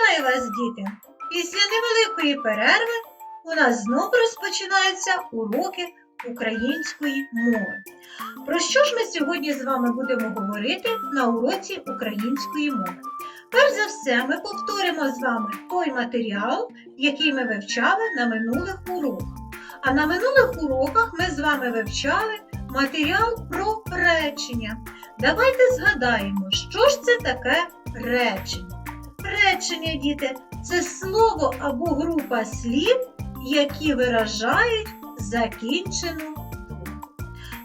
Вітаю вас, діти! Після невеликої перерви у нас знову розпочинаються уроки української мови. Про що ж ми сьогодні з вами будемо говорити на уроці української мови? Перш за все, ми повторимо з вами той матеріал, який ми вивчали на минулих уроках. А на минулих уроках ми з вами вивчали матеріал про речення. Давайте згадаємо, що ж це таке речення. Речення, діти, це слово або група слів, які виражають закінчену думку.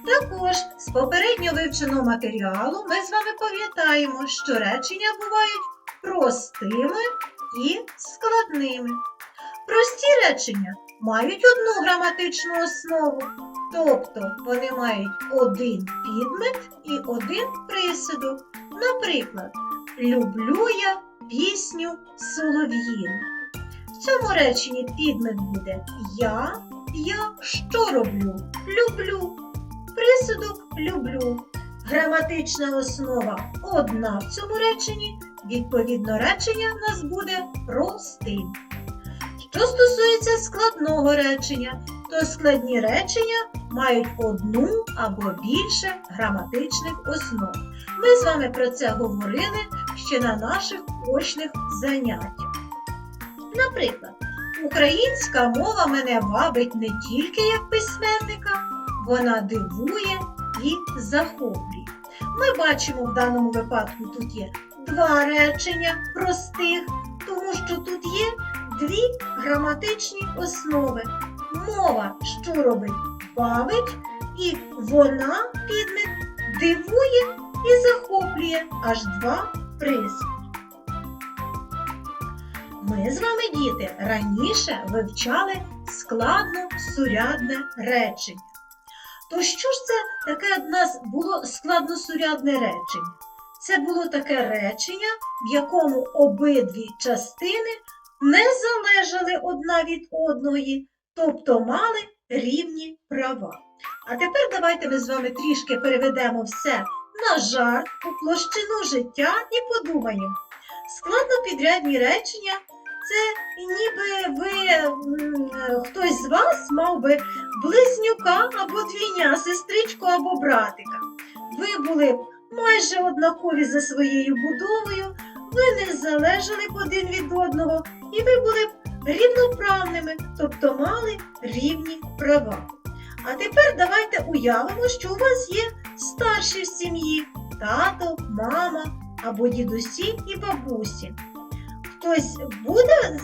Також з попередньо вивченого матеріалу ми з вами пам'ятаємо, що речення бувають простими і складними. Прості речення мають одну граматичну основу, тобто вони мають один підмет і один присудок. Наприклад, люблю я пісню солов'їну. В цьому реченні підмет буде я, я що роблю? Люблю. Присудок люблю. Граматична основа одна в цьому реченні, відповідно, речення в нас буде простим. Що стосується складного речення, то складні речення мають одну або більше граматичних основ. Ми з вами про це говорили ще на наших очних заняттях. Наприклад, українська мова мене вабить не тільки як письменника, вона дивує і захоплює. Ми бачимо в даному випадку тут є два речення простих, тому що тут є дві граматичні основи. Мова, що робить, бавить, і вона підмет дивує і захоплює аж два присудки. Ми з вами, діти, раніше вивчали складно сурядне речення. То що ж це таке в нас було складносурядне речення? Це було таке речення, в якому обидві частини не залежали одна від одної, тобто мали рівні права. А тепер давайте ми з вами трішки переведемо все на жарт у площину життя і подумаємо. Складнопідрядні речення це ніби ви хтось з вас мав би близнюка або двійня, сестричку або братика. Ви були б майже однакові за своєю будовою, ви не залежали б один від одного, і ви були б рівноправними, тобто мали рівні права. А тепер давайте уявимо, що у вас є старші в сім'ї тато, мама або дідусі і бабусі. Хтось буде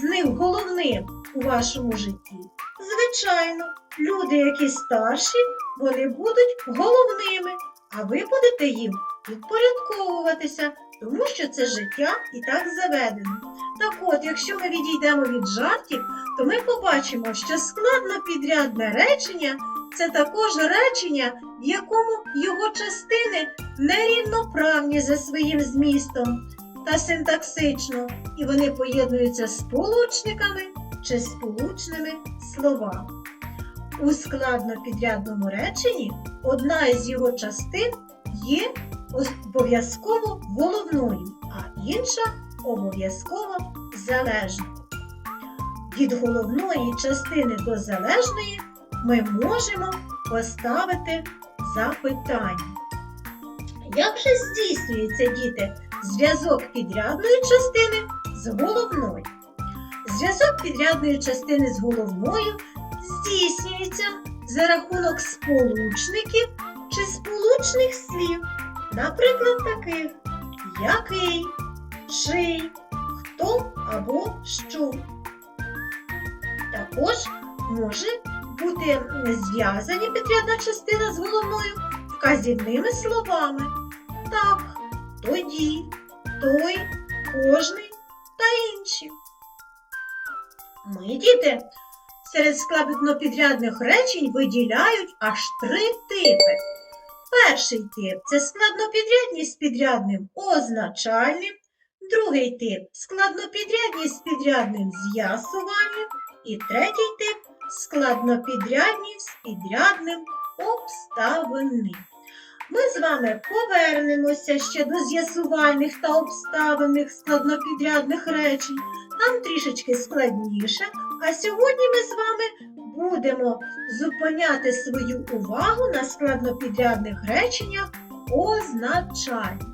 з, них головним у вашому житті? Звичайно, люди, які старші, вони будуть головними, а ви будете їм підпорядковуватися, тому що це життя і так заведено. Так от, якщо ми відійдемо від жартів, то ми побачимо, що складнопідрядне речення це також речення, в якому його частини нерівноправні за своїм змістом та синтаксично, і вони поєднуються сполучниками чи сполучними словами. У складнопідрядному реченні одна із його частин є обов'язково головною, а інша обов'язково залежною. Від головної частини до залежної ми можемо поставити запитання. Як же здійснюється, діти, зв'язок підрядної частини з головною? Зв'язок підрядної частини з головною здійснюється за рахунок сполучників чи сполучних слів, наприклад, таких який, чий, хто або що. Також може бути зв'язані підрядна частина з головною вказівними словами. Так, тоді, той, кожний та інші. Ми, діти, серед складнопідрядних речень виділяють аж три типи. Перший тип це складнопідрядність з підрядним означальним, другий тип складнопідрядність з підрядним з'ясувальним і третій тип складнопідрядність з підрядним обставинним. ми з вами повернемося ще до з'ясувальних та обставинних складнопідрядних речень. Там трішечки складніше. А сьогодні ми з вами будемо зупиняти свою увагу на складнопідрядних реченнях означальні.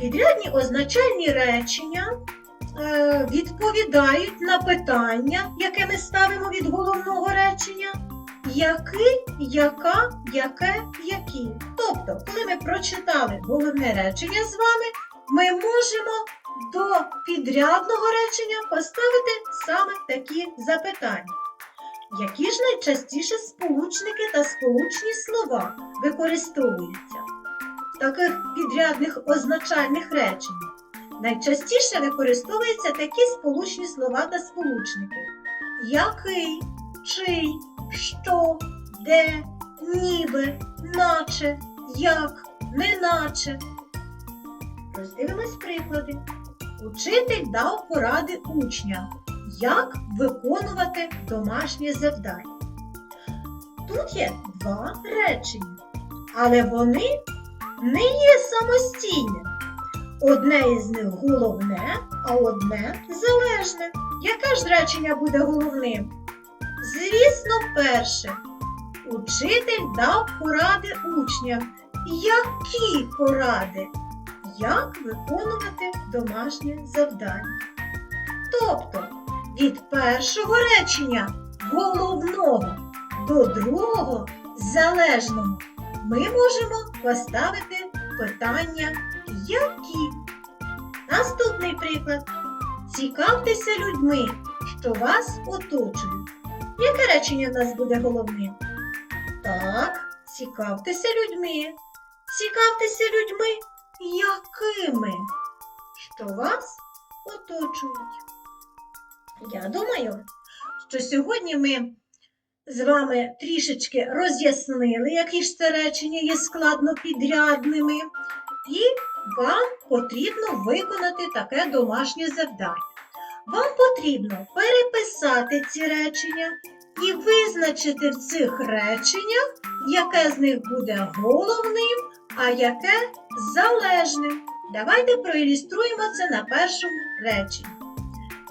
Підрядні означальні речення відповідають на питання, яке ми ставимо від головного речення. Який, яка, яке, які. Тобто, коли ми прочитали головне речення з вами, ми можемо до підрядного речення поставити саме такі запитання. Які ж найчастіше сполучники та сполучні слова використовуються в таких підрядних означальних реченнях? Найчастіше використовуються такі сполучні слова та сполучники. Який, чий, що, де, ніби, наче, як, неначе. Роздивимось приклади. Учитель дав поради учням, як виконувати домашнє завдання. Тут є два речення, але вони не є самостійними. Одне із них головне, а одне залежне. Яке ж речення буде головним? Звісно, перше. Учитель дав поради учням. Які поради? Як виконувати домашнє завдання? Тобто від першого речення головного до другого залежного ми можемо поставити питання які. Наступний приклад. Цікавтеся людьми, що вас оточують. Яке речення в нас буде головним? Так, цікавтеся людьми. Цікавтеся людьми, якими, що вас оточують. Я думаю, що сьогодні ми з вами трішечки роз'яснили, які ж це речення є складно підрядними, і вам потрібно виконати таке домашнє завдання. Вам потрібно переписати ці речення і визначити в цих реченнях, яке з них буде головним, а яке залежним. Давайте проілюструємо це на першому реченні.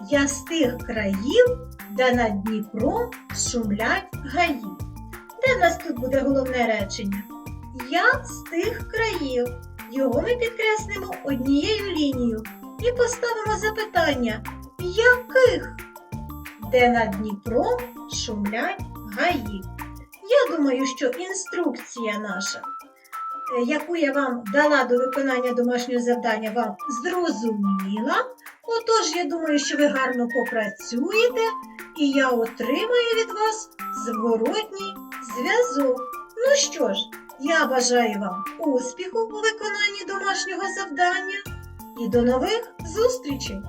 Я з тих країв, де над Дніпром шумлять гаї. Де в нас тут буде головне речення? Я з тих країв. Його ми підкреслимо однією лінією і поставимо запитання, яких? Де над Дніпром шумлять гаї. Я думаю, що інструкція наша, е, яку я вам дала до виконання домашнього завдання, вам зрозуміла. Отож, я думаю, що ви гарно попрацюєте, і я отримаю від вас зворотній зв'язок. Ну що ж, я бажаю вам успіху у виконанні домашнього завдання і до нових зустрічей!